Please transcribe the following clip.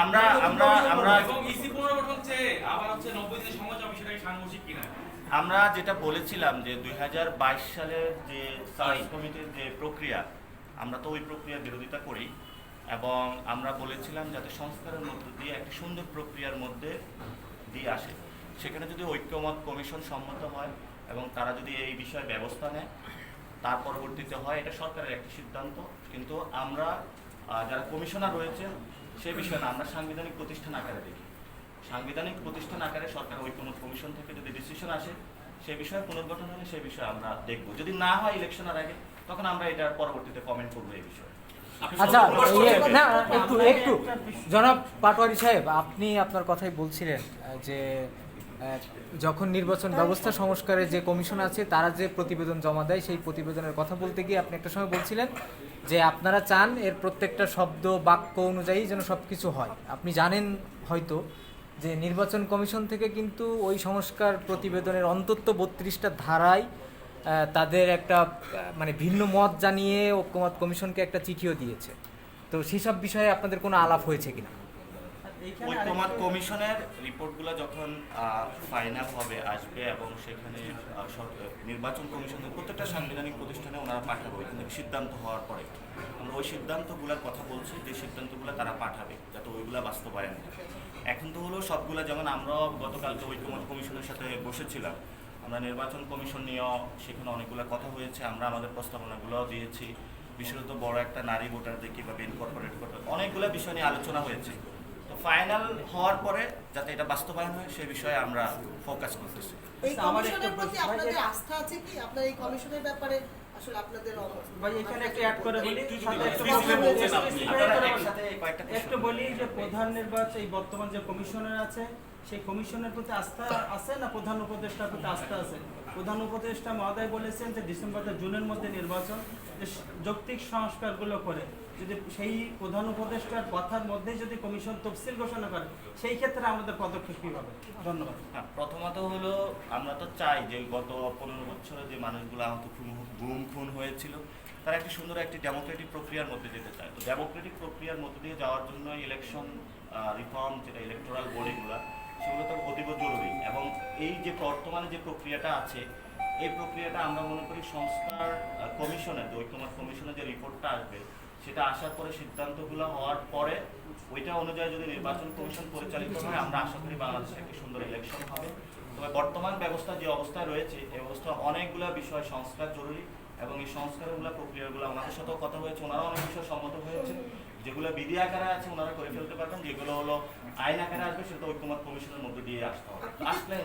আমরা আমরা যেটা বলেছিলাম যে দুই হাজার বাইশ সালের যে সার্চ কমিটির যে প্রক্রিয়া, আমরা তো ওই প্রক্রিয়ার বিরোধিতা করি। এবং আমরা বলেছিলাম যাতে সংস্কারের মধ্য দিয়ে একটি সুন্দর প্রক্রিয়ার মধ্যে দিয়ে আসে। সেখানে যদি ঐক্যমত কমিশন সম্মত হয় এবং তারা যদি এই বিষয়ে ব্যবস্থা নেয় তার পরবর্তীতে হয় এটা সরকারের একটি সিদ্ধান্ত। কিন্তু আমরা যারা কমিশনার রয়েছেন সে বিষয়ে না আমরা সাংবিধানিক প্রতিষ্ঠান আকারে দেখি। সাংবিধানিক প্রতিষ্ঠান আকারে সরকার ঐক্যমত কমিশন থেকে যদি ডিসিশন আসে সে বিষয়ে পুনর্গঠন হলে সে বিষয়ে আমরা দেখব। যদি না হয় ইলেকশনের আগে তখন আমরা এটার পরবর্তীতে কমেন্ট করব এই বিষয়ে। আচ্ছা ইয়ে, না একটু একটু। জনাব পাটোয়ারি সাহেব আপনি আপনার কথাই বলছিলেন যে যখন নির্বাচন ব্যবস্থা সংস্কারের যে কমিশন আছে, তারা যে প্রতিবেদন জমা দেয়, সেই প্রতিবেদনের কথা বলতে গিয়ে আপনি একটা সময় বলছিলেন যে আপনারা চান এর প্রত্যেকটা শব্দ, বাক্য অনুযায়ী যেন সব কিছু হয়। আপনি জানেন হয়তো যে নির্বাচন কমিশন থেকে কিন্তু ওই সংস্কার প্রতিবেদনের অন্তত বত্রিশটা ধারায় তাদের একটা মানে ভিন্ন মত জানিয়ে ঐক্যমত কমিশনকে একটা চিঠিও দিয়েছে। তো সেসব বিষয়ে আপনাদের কোনো আলাপ হয়েছে কিনা? ঐক্যমত কমিশনের রিপোর্টগুলো যখন ফাইনাল হবে আসবে এবং সেখানে নির্বাচন কমিশনের প্রত্যেকটা সাংবিধানিক প্রতিষ্ঠানে ওনারা পাঠাবে ওইখান সিদ্ধান্ত হওয়ার পরে। আমরা ওই সিদ্ধান্তগুলোর কথা বলছি যে সিদ্ধান্তগুলো তারা পাঠাবে যাতে ওইগুলা বাস্তবায়ন। এখন তো হলো সবগুলা যেমন আমরাও গতকাল গতকালকে ঐক্যমত কমিশনের সাথে বসেছিলাম। আমরা নির্বাচন কমিশন নিয়েও সেখানে অনেকগুলো কথা হয়েছে আমরা আমাদের প্রস্তাবনাগুলোও দিয়েছি। বিশেষত বড় একটা নারী ভোটারদের কীভাবে ইনকর্পোরেট করবে অনেকগুলো বিষয় নিয়ে আলোচনা হয়েছে। তো ফাইনাল হওয়ার পরে যাতে এটা বাস্তবায়ন হয় সেই বিষয়ে আমরা ফোকাস করতেছি। এই কমিশনের প্রতি আপনাদের আস্থা আছে কি? আপনার এই কমিশনের ব্যাপারে আসলে আপনাদের অবস্থা ভাই এখানে একটা অ্যাড করে বলি একটু একটু বলি যে প্রধান নির্বাচন এই বর্তমান যে কমিশনার আছে সেই কমিশনের প্রতি আস্থা আছে না প্রধান উপদেষ্টার প্রতি আস্থা আছে? প্রধান উপদেষ্টা মহোদয় বলেছেন যে ডিসেম্বর জুনের মধ্যে নির্বাচন যৌক্তিক সংস্কারগুলো করে যদি সেই প্রধান উপদেষ্টার কথার মধ্যে যদি কমিশন তফসিল ঘোষণা করে সেই ক্ষেত্রে আমাদের পদক্ষেপ কী হবে? ধন্যবাদ। হ্যাঁ, প্রথমত হলো আমরা তো চাই যে গত পনেরো বছরে যে মানুষগুলো আহত গুম খুন হয়েছিল তারা একটি সুন্দর একটি ডেমোক্রেটিক প্রক্রিয়ার মধ্যে যেতে চায়। তো ডেমোক্রেটিক প্রক্রিয়ার মধ্যে দিয়ে যাওয়ার জন্য ইলেকশন রিফর্ম যেটা ইলেকটোরাল বডিগুলো সেগুলো তো অতীব জরুরি। এবং এই যে বর্তমানে যে প্রক্রিয়াটা আছে, এই প্রক্রিয়াটা আমরা মনে করি সংস্কার কমিশনের, যে ঐক্যমত কমিশনের যে রিপোর্টটা আসবে, সেটা আসার পরে সিদ্ধান্তগুলো হওয়ার পরে ওইটা অনুযায়ী যদি নির্বাচন কমিশন পরিচালিত হয়, আমরা আশা করি বাংলাদেশে একটি সুন্দর ইলেকশন হবে। তবে বর্তমান ব্যবস্থা যে অবস্থায় রয়েছে এই অবস্থা অনেকগুলো বিষয় সংস্কার জরুরি এবং এই সংস্কারগুলো প্রক্রিয়াগুলো আমাদের সাথেও কথা হয়েছে ওনারা অনেক বিষয় সম্মত হয়েছে যেগুলো বিধি আকারে আছে ওনারা করে ফেলতে পারবেন যেগুলো হলো আইন আকারে আসবে সেটা ঐক্যমত কমিশনের মধ্যে দিয়ে আসতে হবে। আসলে